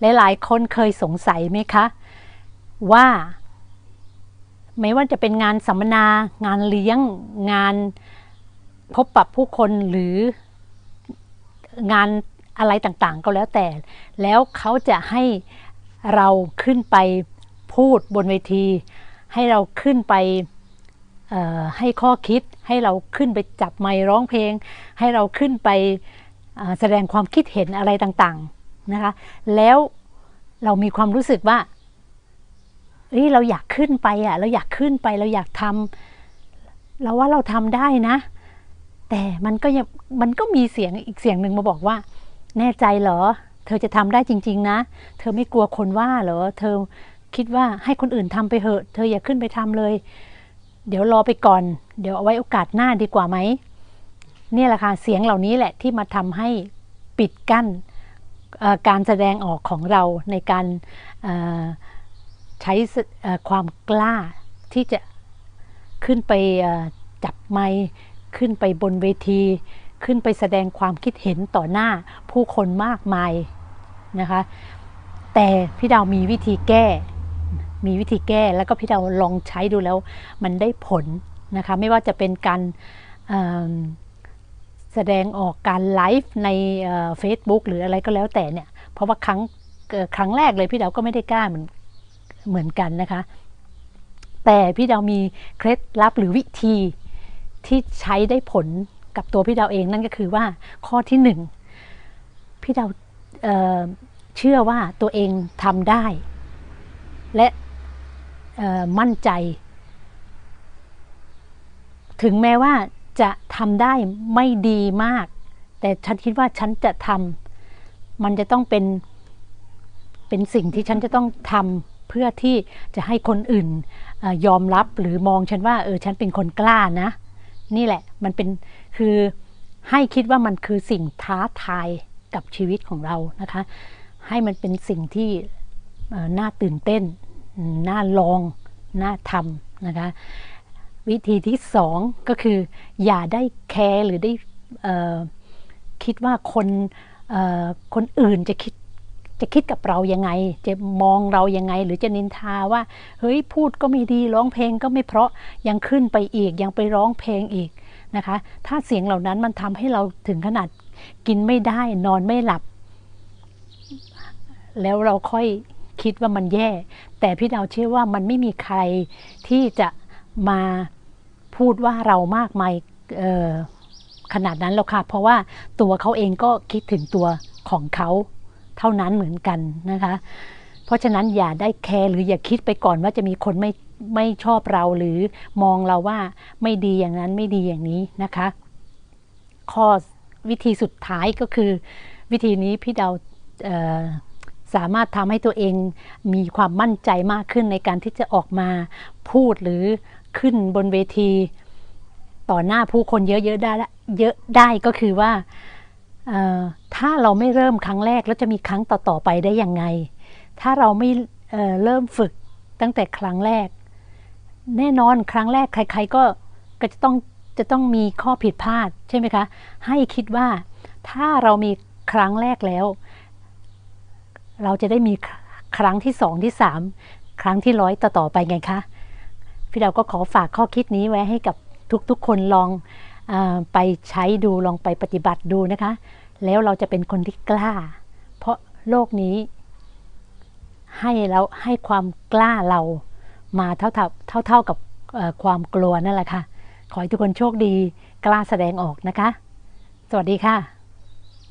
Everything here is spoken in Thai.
หลายๆ คนเคยสงสัยไหมคะ ว่า ไม่ว่าจะเป็นงานสัมมนา งานเลี้ยง งานพบปะผู้คนหรืองานอะไรต่างๆ ก็แล้วแต่ แล้วเขาจะให้เราขึ้นไปพูดบนเวที ให้เราขึ้นไปให้ข้อคิด ให้เราขึ้นไปจับไมค์ร้องเพลง ให้เราขึ้นไปแสดงความคิดเห็นอะไรต่างๆ นะคะ แล้วเรามีความรู้สึกว่าเฮ้ยเราอยากขึ้นไปอะ เราอยากขึ้นไป เราอยากทำเราว่าเราทำได้นะ แต่มันก็ยังมันก็มีเสียงอีกเสียงหนึ่งมาบอกว่า แน่ใจเหรอ เธอจะทำได้จริง ๆ นะ เธอไม่กลัวคนว่าเหรอ เธอคิดว่าให้คนอื่นทำไปเหอะ เธออย่าขึ้นไปทำเลย เดี๋ยวรอไปก่อน เดี๋ยวเอาไว้โอกาสหน้าดีกว่าไหมเนี่ยแหละค่ะเสียงเหล่านี้แหละที่มาทำให้ปิดกั้น การแสดงออกของเราในการใช้ความกล้าที่จะขึ้นไปจับไมค์ขึ้นไปบนเวที ขึ้นไปแสดงความคิดเห็นต่อหน้าผู้คนมากมายนะคะแต่พี่ดาวมีวิธีแก้ มีวิธีแก้แล้วก็พี่ดาวลองใช้ดูแล้วมันได้ผลนะคะไม่ว่าจะเป็นการ แสดงออกการไลฟ์ในเฟซบุ๊กหรืออะไรก็แล้วแต่เนี่ย เพราะว่าครั้งครั้งแรกเลยพี่ดาวก็ไม่ได้กล้าเหมือนเหมือนกันนะคะ แต่พี่ดาวมีเคล็ดลับหรือวิธีที่ใช้ได้ผลกับตัวพี่ดาวเองนั่นก็คือว่าข้อที่หนึ่งพี่ดาวเเชื่อว่าตัวเองทำได้ และมั่นใจ ถึงแม้ว่า จะทำได้ไม่ดีมาก แต่ฉันคิดว่าฉันจะทำมันจะต้องเป็นเป็นสิ่งที่ฉันจะต้องทำเพื่อที่จะให้คนอื่นอยอมรับหรือมองฉันว่าเออฉันเป็นคนกล้านะ นี่แหละมันเป็นคือให้คิดว่ามันคือสิ่งท้าทายกับชีวิตของเรานะคะ ให้มันเป็นสิ่งที่น่าตื่นเต้น น่าลอง น่าทำนะคะ วิธีที่สองก็คือ อย่าได้แคร์หรือได้คิดว่าคนคนอื่นจะคิดจะคิดกับเรายังไง จะมองเรายังไง หรือจะนินทาว่า เฮ้ยพูดก็ไม่ดีร้องเพลงก็ไม่เพราะยังขึ้นไปอีกยังไปร้องเพลงอีกนะคะ ถ้าเสียงเหล่านั้นมันทำให้เราถึงขนาดกินไม่ได้นอนไม่หลับ แล้วเราค่อยคิดว่ามันแย่ แต่พี่ดาวเชื่อว่ามันไม่มีใครที่จะมา พูดว่าเรามากมายขนาดนั้นหรอกค่ะ เพราะว่าตัวเขาเองก็คิดถึงตัวของเขาเท่านั้นเหมือนกันนะคะ เพราะฉะนั้นอย่าได้แคร์หรืออย่าคิดไปก่อนว่าจะมีคนไม่ไม่ชอบเราหรือมองเราว่าไม่ดีอย่างนั้นไม่ดีอย่างนี้นะคะ ข้อวิธีสุดท้ายก็คือ วิธีนี้พี่ดาวสามารถทำให้ตัวเองมีความมั่นใจมากขึ้นในการที่จะออกมาพูดหรือ ขึ้นบนเวที ต่อหน้าผู้คนเยอะๆได้ละเยอะได้ก็คือว่าถ้าเราไม่เริ่มครั้งแรกแล้วจะมีครั้งต่อๆไปได้ยังไง ถ้าเราไม่เเริ่มฝึกตั้งแต่ครั้งแรก แน่นอนครั้งแรกใคร ๆก็ก็จะต้องจะต้องมีข้อผิดพลาดใช่ไหมคะ ให้คิดว่าถ้าเรามีครั้งแรกแล้ว เราจะได้มีครั้งที่สองที่สามครั้งที่ร้อยต่อๆไปไงคะ พี่ดาวก็ขอฝากข้อคิดนี้ไว้ให้กับทุกๆ คนลองอไปใช้ดูลองไปปฏิบัติดูนะคะ แล้วเราจะเป็นคนที่กล้า เพราะโลกนี้ให้เราให้ความกล้าเรามาเท่าเท่าเท่ากับความกลัวนั่นแหละค่ะ ขอให้ทุกคนโชคดีกล้าแสดงออกนะคะ สวัสดีค่ะ